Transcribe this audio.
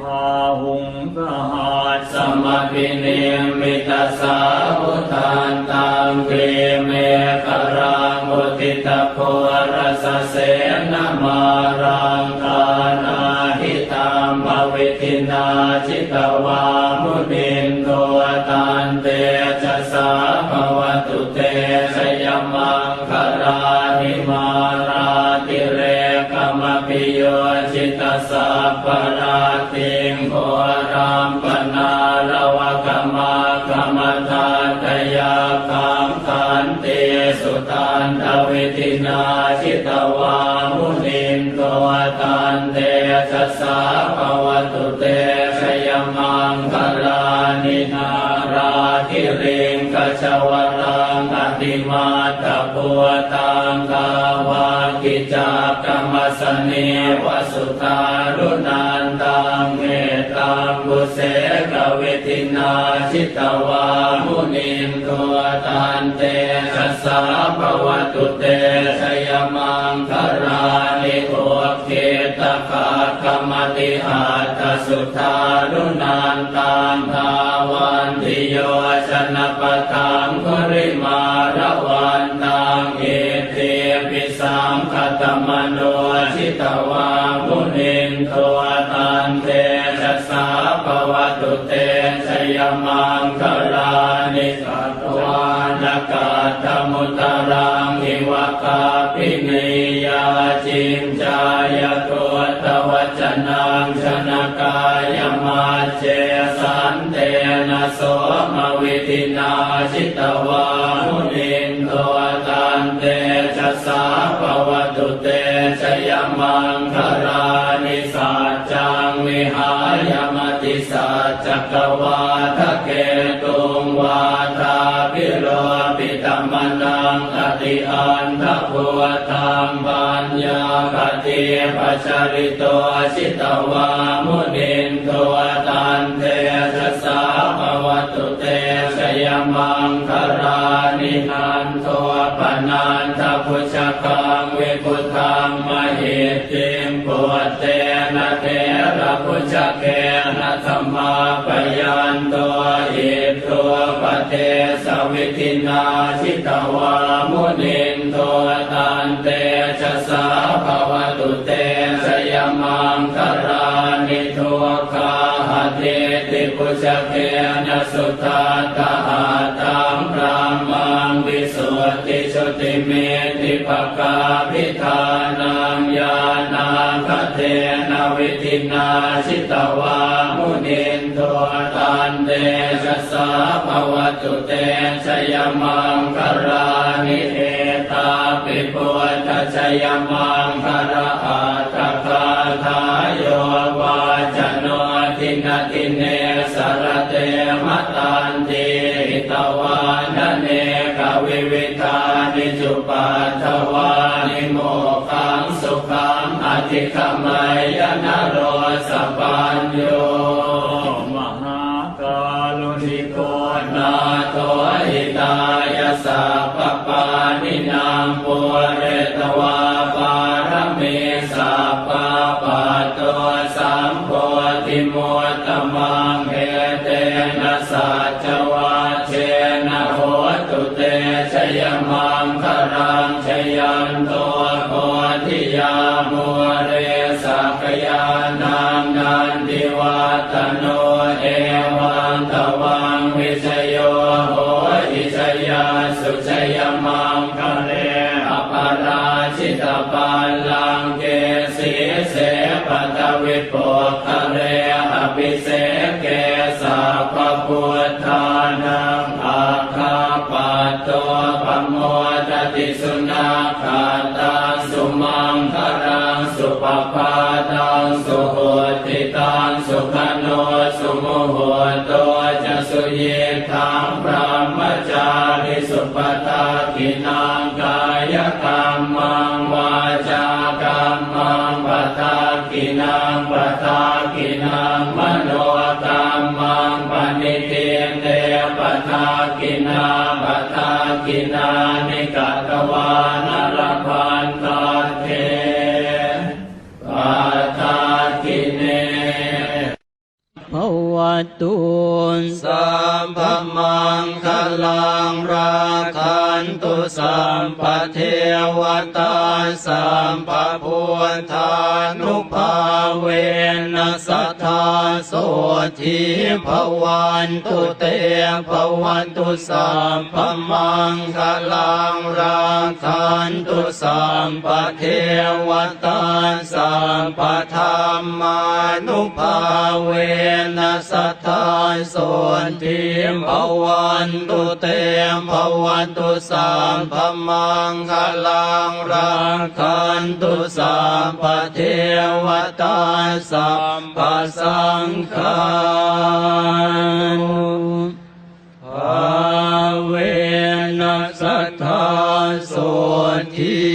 พาหุงสหัสสมปิเนมิตาสาวุทานตังเกเมกรังอุติตะโพรสเสนมารังคานาหิตามภวิตินาจิตวามุนินโทตันเตจะสาภวตุเตชยมังคารานิมาราติเรกมปิโยจิตสัพพรา ตวามุนินโตตันเตชัสสะภวตุเตชยมังคลานินาราธิเริงกชวรังอติมาตปัวตังกาวากิจากรรมสเนวสุตารุนันตังเมตังบุเสกเวทินาชิตวามุนินโทตันเตชัสสะภวตุเต มติอาตสุทานุนันตังทาวันติโยชนปตา มุนินโทตันเตชัสสะภวตุเตชยมังคลานิสัตวานกาตมุตรังอิวกาปิเนยาจิมจายตัวตวัจนังชนกายมาเจสันเตนะโสมวิตินาชิตวามุนิ จจกวาทะเกตุงวาทาพิโรปิตมนังอติอันทะพุธังปัญญาปฏิปัจจริโตชิตวามุนินโทตันเตชัสสะภวตุเตชยมังคารานินันโทปนันทพุชกัง พุทังมหิติมปุตเตนะเทระพุชเกนะธรรมาปยันโตอิตัวปเตสวิทินาชิตวามุนินโทตันเตชะสาภวตุเตชยมังคารานิโทคาหเทติพุชเกนะสุตาตาหาตังพระมังวิสุ สุติเมติปกาพิธานังญาณาคเทนะวิตินาชิตวามุนินโทตันเตชะสาภวตุเตชยมังคารานิเอตาปิปุตชยมังคาราอาต นิจุปัทวานิโมขังสุขังอธิคมัยนโรสปัญโยมหากาลุนิโกนาโตหิตายาสัพปานินามปุเรตวาปารมีสัพพะปัตโตสัมโพธิโมตมังเอเตนะสั เรสักยานังนันติวัตโนเอวังตวังวิชโยโหอิชยาสุชยมังคะเลอปาราชิตปัลลังเกสีเสปัตวิปปคะเลอภิเสเกสัพพุทธานังอาคาปัตโตปะโมทติสุนาคา สุขโนสุโมโหโตจะสุเยทังพระมจาริสุปตากินังกายกรรมังวาจากรรมังปตากินังปตากินังมโนกรรมังปณิเทนเตปตากินาปตากินานิกตวาน งราคา นตุสัมปเทวตาสัมปพุทธานุภาเวนัสธาโสทีภวันตุเตภวันตุสัมภมังคลังราคันตุสัมปเทวตาสัมปธรรมานุภาเวนัสธาโสทีภวันตุเตภวันตุสมพมังคลังรังคันตุสัมปเทวตาสัมปสังฆาภาเวนัสทธาโสที